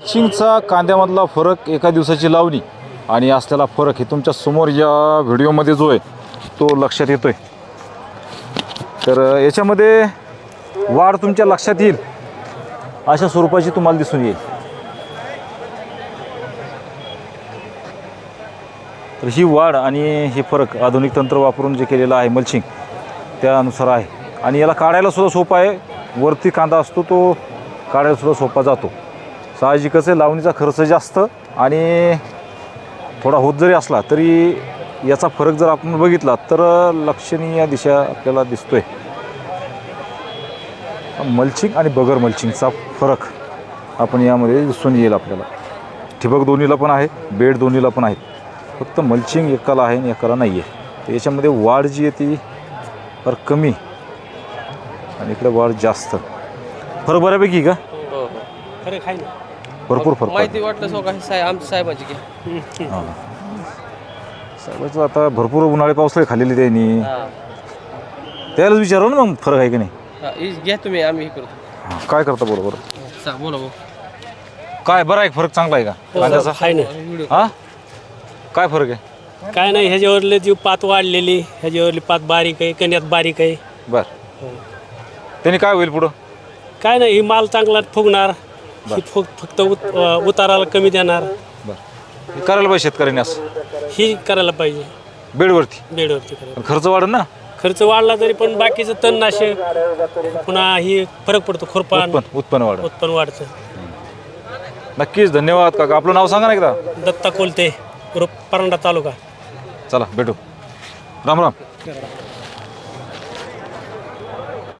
चिंगचा कांद्यामधला फरक एका दिवसाची लावणी आणि असलेला फरक हे तुमच्यासमोर या व्हिडिओमध्ये जो आहे तो लक्षात येतोय. तर याच्यामध्ये वाढ तुमच्या लक्षात येईल अशा स्वरूपाची तुम्हाला दिसून येईल. तर ही वाढ आणि हे फरक आधुनिक तंत्र वापरून जे केलेलं आहे मल्चिंग त्यानुसार आहे. आणि याला काढायला सुद्धा सोपा आहे. वरती कांदा असतो तो काढायला सुद्धा सोपा जातो. साहजिकच आहे लावणीचा खर्च जास्त आणि थोडा होत जरी असला तरी याचा फरक जर आपण बघितला तर लक्षणीय दिशा आपल्याला दिसतोय. मल्चिंग आणि बगर मल्चिंगचा फरक आपण यामध्ये दिसून येईल आपल्याला. ठिबक दोन्हीला पण आहे बेड दोन्हीला पण आहेत फक्त मल्चिंग एकाला आहे आणि एकाला नाही आहे तर याच्यामध्ये वाढ जी आहे ती फार कमी आणि इकडे वाढ जास्त. फरक बऱ्यापैकी का? हो, हो. भरपूर फरक माहिती वाटलं सो काही साहेब आमच्या साहेबाची की. हां. साहेबाचं आता भरपूर उन्हाळे पावसाळे खाल्लेली त्यांनी. हा. त्यालाच विचारा ना मग फरक आहे की नाही? हा, घ्या तुम्ही आम्ही हे करतो. हां काय करता बरोबर चा बोला भाऊ. काय बरं आहे फरक चांगला आहे का? कांद्याचा आहे ना. व्हिडिओ हां? काय फरक आहे? काय नाही ह्याच्यावरले जी पात वाढलेली ह्याच्यावरली पात बारीक आहे कण्यात बारीक आहे. बरं. त्यांनी काय होईल पुढं? काय नाही ही माल चांगला फुगणार. ही फक्त उत अं, उताराला कमी देणार. बरं. हे करायला पाहिजे शेतकऱ्यांनी असं? ही करायला पाहिजे. बेडवरती? बेडवरती करायला पण खर्च वाढेल ना? खर्च वाढला तरी पण बाकीचं तणनाशक पुन्हा ही फरक पडतो खुरपान. उत्पन्न उत्पन्न वाढेल. उत्पन्न वाढतं. नक्कीच धन्यवाद काका. आपलं नाव सांगा ना एकदा. दत्ता कोलते रुप परांडा तालुका. चला भेटू. राम राम.